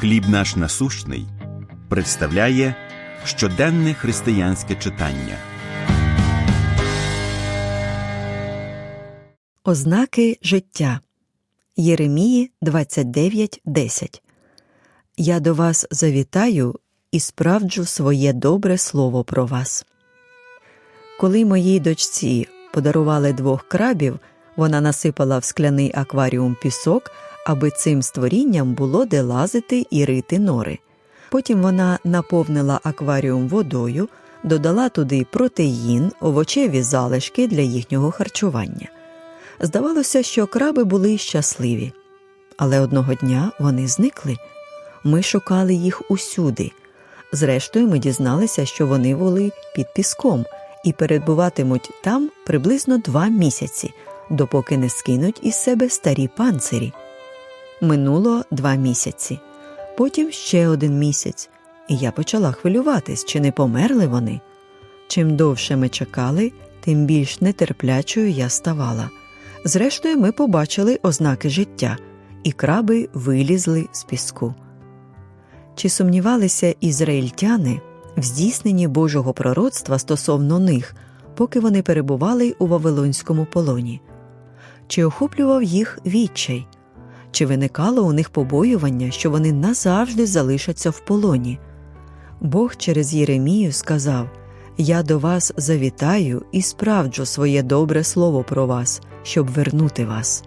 Хліб наш насущний представляє щоденне християнське читання. Ознаки життя Єремії 29.10 Я до вас завітаю і справджу своє добре слово про вас. Коли моїй дочці подарували двох крабів, вона насипала в скляний акваріум пісок, аби цим створінням було де лазити і рити нори. Потім вона наповнила акваріум водою, додала туди протеїн, овочеві залишки для їхнього харчування. Здавалося, що краби були щасливі. Але одного дня вони зникли. Ми шукали їх усюди. Зрештою, ми дізналися, що вони були під піском і перебуватимуть там приблизно два місяці, допоки не скинуть із себе старі панцирі. Минуло два місяці, потім ще один місяць, і я почала хвилюватись, чи не померли вони. Чим довше ми чекали, тим більш нетерплячою я ставала. Зрештою, ми побачили ознаки життя, і краби вилізли з піску. Чи сумнівалися ізраїльтяни в здійсненні Божого пророцтва стосовно них, поки вони перебували у Вавилонському полоні? Чи охоплював їх відчай? Чи виникало у них побоювання, що вони назавжди залишаться в полоні? Бог через Єремію сказав Я до вас завітаю і справджу своє добре слово про вас, щоб вернути вас.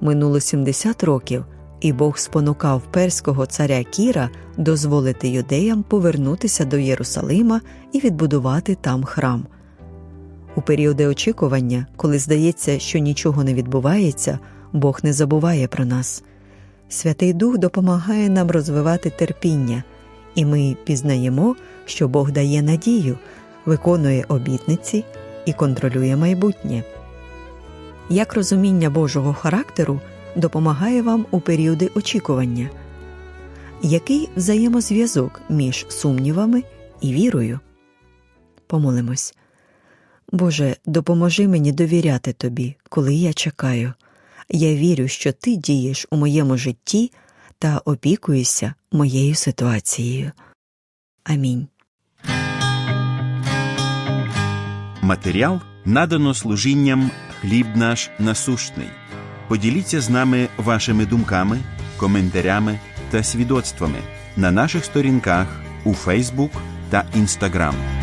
Минуло 70 років, і Бог спонукав перського царя Кіра дозволити юдеям повернутися до Єрусалима і відбудувати там храм. У періоди очікування, коли здається, що нічого не відбувається, Бог не забуває про нас. Святий Дух допомагає нам розвивати терпіння, і ми пізнаємо, що Бог дає надію, виконує обітниці і контролює майбутнє. Як розуміння Божого характеру допомагає вам у періоди очікування? Який взаємозв'язок між сумнівами і вірою? Помолимось. Боже, допоможи мені довіряти Тобі, коли я чекаю. Я вірю, що Ти дієш у моєму житті та опікуєшся моєю ситуацією. Амінь. Матеріал надано служінням Хліб наш насущний. Поділіться з нами вашими думками, коментарями та свідоцтвами на наших сторінках у Фейсбук та Інстаграм.